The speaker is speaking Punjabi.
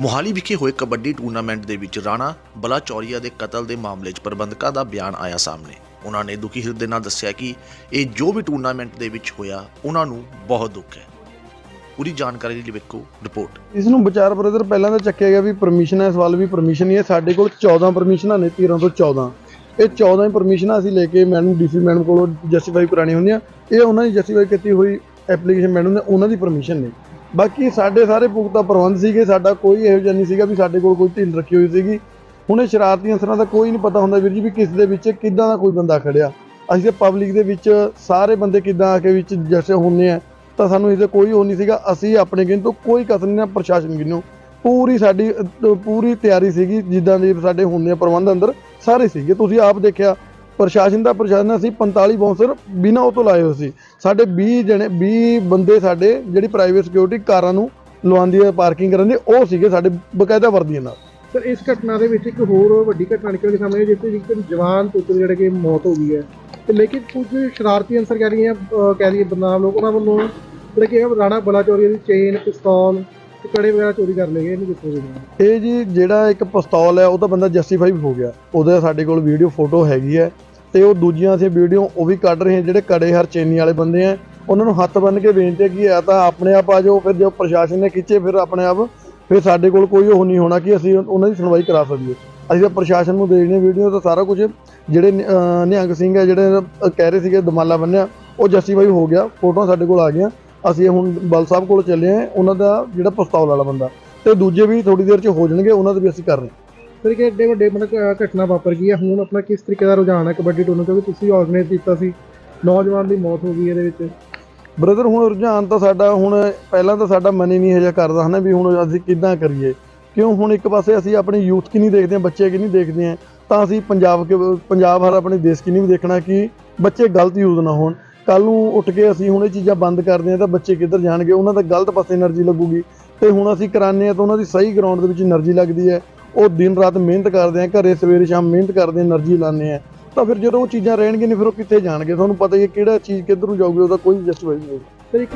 ਮੋਹਾਲੀ ਵਿਖੇ ਹੋਏ ਕਬੱਡੀ ਟੂਰਨਾਮੈਂਟ ਦੇ ਵਿੱਚ ਰਾਣਾ ਬਲਾਚੌਰੀਆ ਦੇ ਕਤਲ ਦੇ ਮਾਮਲੇ 'ਚ ਪ੍ਰਬੰਧਕਾਂ ਦਾ ਬਿਆਨ ਆਇਆ ਸਾਹਮਣੇ। ਉਹਨਾਂ ਨੇ ਦੁਖੀ ਹਿਰਦੇ ਨਾਲ ਦੱਸਿਆ ਕਿ ਇਹ ਜੋ ਵੀ ਟੂਰਨਾਮੈਂਟ ਦੇ ਵਿੱਚ ਹੋਇਆ, ਉਹਨਾਂ ਨੂੰ ਬਹੁਤ ਦੁੱਖ ਹੈ। ਪੂਰੀ ਜਾਣਕਾਰੀ ਲਈ ਵੇਖੋ ਰਿਪੋਰਟ। ਇਸ ਨੂੰ ਵਿਚਾਰ ਬ੍ਰਦਰ ਪਹਿਲਾਂ ਤਾਂ ਚੱਕਿਆ ਗਿਆ ਵੀ ਪਰਮਿਸ਼ਨ ਹੈ, ਇਸ ਵੱਲ ਵੀ ਪਰਮਿਸ਼ਨ ਹੀ ਹੈ। ਸਾਡੇ ਕੋਲ 14 ਪਰਮਿਸ਼ਨਾਂ ਨੇ 13 ਤੋਂ 14 ਇਹ 14 ਹੀ ਪਰਮਿਸ਼ਨਾਂ ਅਸੀਂ ਲੈ ਕੇ ਮੈਡਮ, ਡੀਸੀ ਮੈਡਮ ਕੋਲੋਂ ਜਸਟੀਫਾਈ ਕਰਾਣੀ ਹੁੰਦੀਆਂ। ਇਹ ਉਹਨਾਂ ਦੀ ਜਸਟੀਫਾਈ ਕੀਤੀ ਹੋਈ ਐਪਲੀਕੇਸ਼ਨ ਮੈਡਮ ਨੇ, ਉਹਨਾਂ ਦੀ ਪਰਮਿਸ਼ਨ ਨੇ। ਬਾਕੀ ਸਾਡੇ ਸਾਰੇ ਪੁਖਤਾ ਪ੍ਰਬੰਧ ਸੀਗੇ, ਸਾਡਾ ਕੋਈ ਇਹੋ ਜਿਹਾ ਨਹੀਂ ਸੀਗਾ ਵੀ ਸਾਡੇ ਕੋਲ ਕੋਈ ਢਿੱਲ ਰੱਖੀ ਹੋਈ ਸੀਗੀ। ਹੁਣ ਇਹ ਸ਼ਰਾਰਤੀਆਂ ਅਸਰਾਂ ਦਾ ਕੋਈ ਨਹੀਂ ਪਤਾ ਹੁੰਦਾ ਵੀਰ ਜੀ ਵੀ ਕਿਸ ਦੇ ਵਿੱਚ ਕਿੱਦਾਂ ਦਾ ਕੋਈ ਬੰਦਾ ਖੜਿਆ। ਅਸੀਂ ਤੇ ਪਬਲਿਕ ਦੇ ਵਿੱਚ ਸਾਰੇ ਬੰਦੇ ਕਿੱਦਾਂ ਆ ਕੇ ਵਿੱਚ ਜਸੇ ਹੁੰਨੇ ਆ, ਤਾਂ ਸਾਨੂੰ ਇਹਦੇ ਕੋਈ ਉਹ ਨਹੀਂ ਸੀਗਾ। ਅਸੀਂ ਆਪਣੇ ਗਿਣ ਤੋਂ ਕੋਈ ਕਸਰ ਨਹੀਂ ਨਾ ਪ੍ਰਸ਼ਾਸਨ ਗਿਣੋਂ ਪੂਰੀ ਸਾਡੀ ਪੂਰੀ ਤਿਆਰੀ ਸੀਗੀ, ਜਿੱਦਾਂ ਦੇ ਸਾਡੇ ਹੁੰਦੇ ਆ ਪ੍ਰਬੰਧ ਅੰਦਰ, ਸਾਰੇ ਸੀਗੇ। ਤੁਸੀਂ ਆਪ ਦੇਖਿਆ ਪ੍ਰਸ਼ਾਸਨ ਦਾ ਪ੍ਰਸ਼ਾਸਨ ਅਸੀਂ 45 ਬਾਉਂਸਰ ਬਿਨਾਂ ਉਹ ਤੋਂ ਲਾਏ ਹੋਏ ਸੀ। ਸਾਡੇ 20 ਜਣੇ 20 ਬੰਦੇ ਸਾਡੇ ਜਿਹੜੀ ਪ੍ਰਾਈਵੇਟ ਸਿਕਿਉਰਿਟੀ ਕਾਰਾਂ ਨੂੰ ਲਵਾਉਂਦੀ ਹੈ ਪਾਰਕਿੰਗ ਕਰਨ ਦੀ ਉਹ ਸੀਗੇ ਸਾਡੇ ਬਕਾਇਦਾ ਵਰਦੀਆਂ ਨਾਲ। ਸਰ ਇਸ ਘਟਨਾ ਦੇ ਵਿੱਚ ਇੱਕ ਹੋਰ ਵੱਡੀ ਘਟਨਾ ਨਿਕਲ ਕੇ ਸਾਹਮਣੇ ਆਈ, ਜਿਸ ਇੱਕ ਜਵਾਨ ਪੁੱਤ ਜਿਹੜੇ ਕਿ ਮੌਤ ਹੋ ਗਈ ਹੈ। ਤੇ ਲੇਕਿਨ ਕੁਝ ਸ਼ਰਾਰਤੀ ਅੰਸਰ ਕਹਿ ਰਹੀਆਂ ਕਹਿ ਲਈਏ ਬਦਨਾਮ ਲੋਕ ਉਹਨਾਂ ਵੱਲੋਂ ਜਿਹੜੇ ਕਿ ਇਹ ਰਾਣਾ ਬਲਾਚੌਰੀ ਦੀ ਚੇਨ ਪਿਸਤੌਲ ਤੇ ਕੜੇ ਵਗੈਰਾ ਚੋਰੀ ਕਰ ਲਏ ਗਏ? ਇਹਨੂੰ ਕਿੱਥੋਂ ਦੇ ਇਹ ਜੀ ਜਿਹੜਾ ਇੱਕ ਪਿਸਤੌਲ ਹੈ, ਉਹ ਤਾਂ ਬੰਦਾ ਜਸਟੀਫਾਈ ਹੋ ਗਿਆ। ਉਹਦੇ ਸਾਡੇ ਕੋਲ ਵੀਡੀਓ, ਫੋਟੋ ਹੈਗੀ ਹੈ ਤੇ ਉਹ ਦੂਜੀਆਂ ਅਸੀਂ ਵੀਡੀਓ, ਉਹ ਵੀ ਕੱਢ ਰਹੇ ਹਾਂ। ਜਿਹੜੇ ਕੜੇ ਹਰ ਚੇਨੀ ਵਾਲੇ ਬੰਦੇ ਆ, ਉਹਨਾਂ ਨੂੰ ਹੱਥ ਬੰਨ ਕੇ ਬੇਨਤੀ ਹੈ ਕਿ ਆ ਤਾਂ ਆਪਣੇ ਆਪ ਆ ਜਾਓ, ਫਿਰ ਜੋ ਪ੍ਰਸ਼ਾਸਨ ਨੇ ਖਿੱਚੇ, ਫਿਰ ਆਪਣੇ ਆਪ, ਫਿਰ ਸਾਡੇ ਕੋਲ ਕੋਈ ਉਹ ਨਹੀਂ ਹੋਣਾ ਕਿ ਅਸੀਂ ਉਹਨਾਂ ਦੀ ਸੁਣਵਾਈ ਕਰਾ ਸਕੀਏ। ਅਸੀਂ ਤਾਂ ਪ੍ਰਸ਼ਾਸਨ ਨੂੰ ਦੇਣੀ ਵੀਡੀਓ, ਤਾਂ ਸਾਰਾ ਕੁਝ ਜਿਹੜੇ ਨਿ- ਨਿਹੰਗ ਸਿੰਘ ਹੈ, ਜਿਹੜੇ ਕਹਿ ਰਹੇ ਸੀਗੇ ਦਮਾਲਾ ਬੰਨਿਆ, ਉਹ ਜਸਟੀਫਾਈ ਹੋ ਗਿਆ, ਫੋਟੋਆਂ ਸਾਡੇ ਕੋਲ ਆ ਗਈਆਂ। ਅਸੀਂ ਹੁਣ ਬਲ ਸਾਹਿਬ ਕੋਲ ਚੱਲੇ ਆ ਉਹਨਾਂ ਦਾ ਜਿਹੜਾ ਪਿਸਤੌਲ ਵਾਲਾ ਬੰਦਾ ਤੇ ਦੂਜੇ ਵੀ ਥੋੜੀ ਦੇਰ ਚ ਹੋ ਜਾਣਗੇ ਉਹਨਾਂ ਦੇ ਵੀ ਅਸੀਂ ਕਰ ਰਹੇ ਫਿਰ ਕਿ ਐਡੇ ਵੱਡੇ ਮਤਲਬ ਘਟਨਾ ਵਾਪਰ ਗਈ ਹੈ ਹੁਣ ਆਪਣਾ ਕਿਸ ਤਰੀਕੇ ਦਾ ਰੁਝਾਨ ਹੈ ਕਬੱਡੀ ਟੂਰਨਾਮੈਂਟ ਕਿਉਂਕਿ ਤੁਸੀਂ ਆਰਗੇਨਾਈਜ਼ ਕੀਤਾ ਸੀ ਨੌਜਵਾਨ ਦੀ ਮੌਤ ਹੋ ਗਈ ਇਹਦੇ ਵਿੱਚ। ਬ੍ਰਦਰ ਹੁਣ ਰੁਝਾਨ ਤਾਂ ਸਾਡਾ ਹੁਣ ਪਹਿਲਾਂ ਤਾਂ ਸਾਡਾ ਮਨ ਹੀ ਨਹੀਂ ਹਜਾ ਕਰਦਾ ਹਨਾ ਵੀ ਹੁਣ ਅਸੀਂ ਕਿੱਦਾਂ ਕਰੀਏ। ਕਿਉਂ ਹੁਣ ਇੱਕ ਪਾਸੇ ਅਸੀਂ ਆਪਣੀ ਯੂਥ ਕੀ ਨਹੀਂ ਦੇਖਦੇ ਬੱਚੇ ਕੀ ਨਹੀਂ ਦੇਖਦੇ ਹਾਂ ਤਾਂ ਅਸੀਂ ਪੰਜਾਬ ਕੇ ਪੰਜਾਬ ਹਰ ਆਪਣੇ ਦੇਸ਼ ਕੀ ਨਹੀਂ ਵੀ ਦੇਖਣਾ ਕਿ ਬੱਚੇ ਗਲਤ ਯੂਜ਼ ਨਾ ਹੋਣ। ਕੱਲ ਨੂੰ ਉੱਠ ਕੇ ਅਸੀਂ ਹੁਣ ਇਹ ਚੀਜ਼ਾਂ ਬੰਦ ਕਰਦੇ ਆ ਤਾਂ ਬੱਚੇ ਕਿੱਧਰ ਜਾਣਗੇ? ਉਹਨਾਂ ਦਾ ਗਲਤ ਪਾਸੇ એનર્ਜੀ ਲੱਗੂਗੀ। ਤੇ ਹੁਣ ਅਸੀਂ ਕਰਾਨੇ ਆ ਤਾਂ ਉਹਨਾਂ ਦੀ ਸਹੀ ਗਰਾਊਂਡ ਦੇ ਵਿੱਚ એનર્ਜੀ ਲੱਗਦੀ ਹੈ। ਉਹ ਦਿਨ ਰਾਤ ਮਿਹਨਤ ਕਰਦੇ ਆ, ਘਰੇ ਸਵੇਰੇ ਸ਼ਾਮ ਮਿਹਨਤ ਕਰਦੇ ਆ, એનર્ਜੀ ਲਾਉਂਦੇ ਆ। ਤਾਂ ਫਿਰ ਜਦੋਂ ਉਹ ਚੀਜ਼ਾਂ ਰਹਿਣਗੀਆਂ ਨਹੀਂ, ਫਿਰ ਉਹ ਕਿੱਥੇ ਜਾਣਗੇ? ਤੁਹਾਨੂੰ ਪਤਾ ਹੀ ਹੈ ਕਿਹੜਾ ਚੀਜ਼ ਕਿੱਧਰ ਨੂੰ ਜਾਊਗੀ, ਉਹਦਾ ਕੋਈ ਜਸਟ ਨਹੀਂ। ਫਿਰ ਇੱਕ